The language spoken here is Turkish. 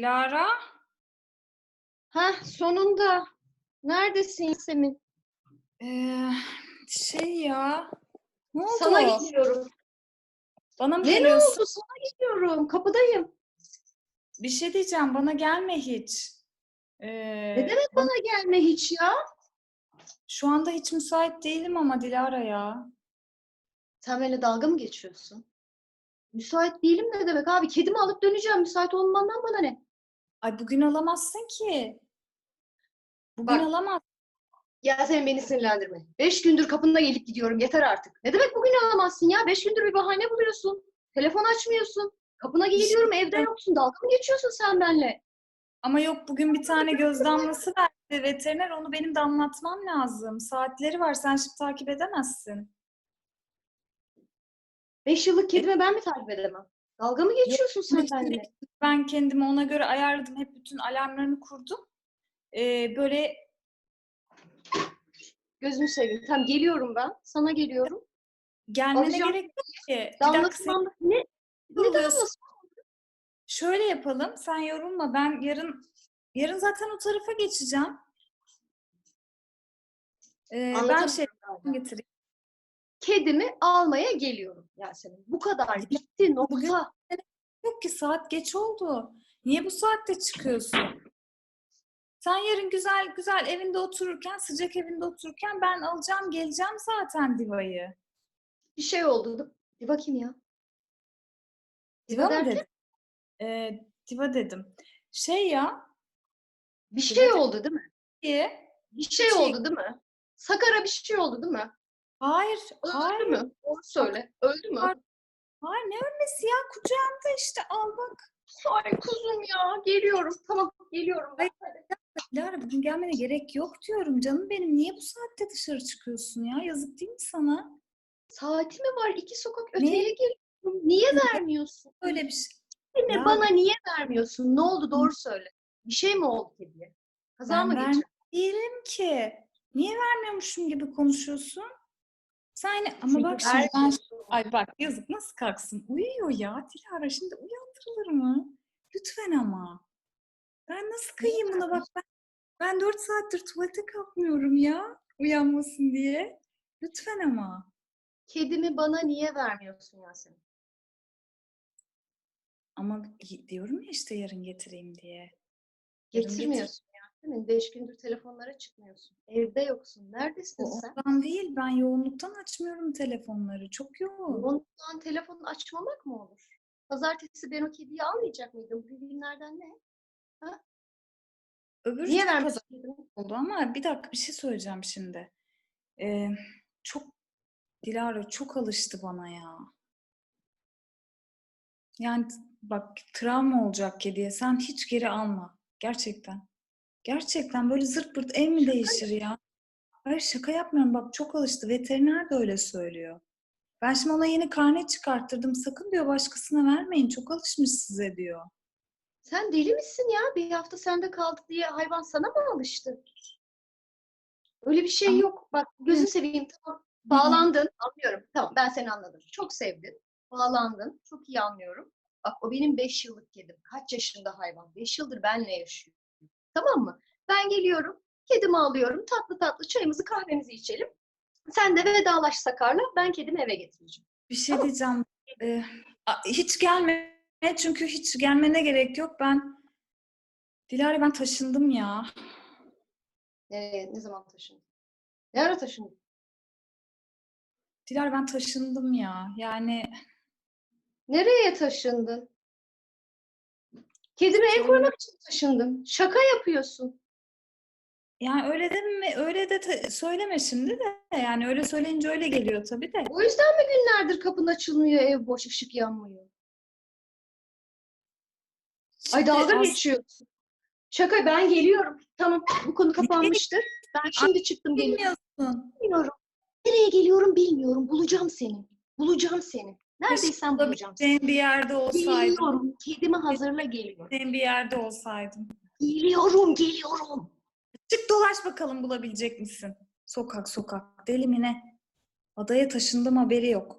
Lara, Hah sonunda. Neredesin Yasemin? eee, şey ya, ne oldu? Sana gidiyorum. Bana mı Ne, ne oldu? Sana gidiyorum. Kapıdayım. Bir şey diyeceğim, bana gelme hiç. Eee, Ne demek bana gelme hiç ya? Şu anda hiç müsait değilim ama Dilara ya. Sen benimle dalga mı geçiyorsun? Müsait değilim ne demek abi? Kedimi alıp döneceğim. Müsait olmandan bana ne? Ay bugün alamazsın ki. Bugün Bak. alamaz. Yasemin beni sinirlendirme. Beş gündür kapında gelip gidiyorum. Yeter artık. Ne demek bugün alamazsın ya? Beş gündür bir bahane buluyorsun. Telefon açmıyorsun. Kapına geliyorum evde yoksun. Dalga mı geçiyorsun sen benimle? Ama yok bugün bir tane göz damlası verdi veteriner. Onu benim de anlatmam lazım. Saatleri var. Sen şimdi takip edemezsin. Beş yıllık kedime ben mi takip edemem? Dalga mı geçiyorsun sen benimle? Ben kendimi ona göre ayarladım. Hep bütün alarmlarını kurdum. Ee, böyle Gözünü seveyim. Tamam geliyorum ben. Sana geliyorum. gelmene Alacağım. gerek yok ki. Bir dakika. Ne? Ne yoruluyorsun. damlası? Şöyle yapalım. Sen yorulma. Ben yarın yarın zaten o tarafa geçeceğim. Ee, ben şey getireyim. Kedimi almaya geliyorum Yasemin. Bu kadar. Bitti. Bugün- Nokta. Yok ki saat geç oldu. Niye bu saatte çıkıyorsun? Sen yarın güzel güzel evinde otururken, sıcak evinde otururken ben alacağım, geleceğim zaten Diva'yı. Bir şey oldu. Bir bakayım ya. Diva mı derken? Ee, Diva dedim. Şey ya, Bir Diva şey de- oldu değil mi? diye. Bir şey şey- oldu değil mi? Sakar'a bir şey oldu değil mi? Hayır, Öldü hayır, mü? Doğru söyle. Öldü mü? Hayır. hayır ne ölmesi ya? Kucağımda işte al bak. Ay kuzum ya. Geliyorum. Tamam geliyorum. Hadi. Lara bugün gelmene gerek yok diyorum. Canım benim niye bu saatte dışarı çıkıyorsun ya? Yazık değil mi sana? Saati mi var? İki sokak öteye geliyorum. Niye vermiyorsun? Öyle bir şey. Ya- bana niye vermiyorsun? Ne oldu? Doğru söyle. Bir şey mi oldu kediye? Kaza Ben mı ver- geçirdi? Değilim ki. Niye vermiyormuşum gibi konuşuyorsun? Sen ama Çünkü bak şimdi ben ay bak yazık nasıl kalksın? Uyuyor ya Dilara şimdi uyandırılır mı? Lütfen ama. Ben nasıl kıyayım buna bak ben ben 4 saattir tuvalete kalkmıyorum ya uyanmasın diye. Lütfen ama. Kedimi bana niye vermiyorsun Yasemin? Ama di- diyorum ya işte yarın getireyim diye. Yarın getir- Getirmiyorsun Yasemin. Beş gündür telefonlara çıkmıyorsun. Evde yoksun. Neredesin O sen? ondan değil ben yoğunluktan açmıyorum telefonları. Çok yoğun. Ondan telefonu açmamak mı olur? Pazartesi ben o kediyi almayacak mıydım? Bu günlerden ne? Öbür Niye kedimi? oldu ama bir dakika bir şey söyleyeceğim şimdi. Ee, çok Dilara çok alıştı bana ya. Yani bak travma olacak kediye. Sen hiç geri alma. Gerçekten. Gerçekten böyle zırt pırt ev mi değişir ya? Hayır şaka yapmıyorum. Bak çok alıştı. Veteriner de öyle söylüyor. Ben şimdi ona yeni karne çıkarttırdım. Sakın diyor başkasına vermeyin. Çok alışmış size diyor. Sen deli misin ya? Bir hafta sende kaldık diye hayvan sana mı alıştı? Öyle bir şey Ama- yok. Bak gözünü seveyim tamam. Bağlandın. Anlıyorum. Tamam ben seni anladım. Çok sevdin. Bağlandın. Çok iyi anlıyorum. Bak o benim 5 yıllık kedim. Kaç yaşında hayvan? 5 yıldır benle yaşıyor. Tamam mı? Ben geliyorum. Kedimi alıyorum. Tatlı tatlı çayımızı kahvemizi içelim. Sen de vedalaş Sakar'la. Ben kedimi eve getireceğim. Bir şey diyeceğim. Ee, hiç gelme. Çünkü hiç gelmene gerek yok. Ben Dilara ben taşındım ya. Nereye, ne zaman taşındın? Ne ara taşındın? Dilara ben taşındım ya. Yani Nereye taşındın? Kedime ev Söyle. koymak için taşındım. Şaka yapıyorsun. yani öyle de mi? Öyle de ta- söyleme şimdi de. Yani öyle söyleyince öyle geliyor tabii de. O yüzden mi günlerdir kapın açılmıyor, ev boş, ışık yanmıyor? Ay Şimdi dalga as- geçiyorsun. Şaka ben geliyorum. Tamam bu konu kapanmıştır. Ben şimdi çıktım geliyorum. Bilmiyorsun. Bilmiyorum. Nereye geliyorum bilmiyorum. Bulacağım seni. Bulacağım seni. Neredeysen bulacağım. Sen bir yerde olsaydın. Geliyorum. Kedimi hazırla geliyorum. Sen bir yerde olsaydın. Geliyorum, geliyorum. Çık dolaş bakalım bulabilecek misin? Sokak sokak. Deli mi ne? Adaya taşındım haberi yok.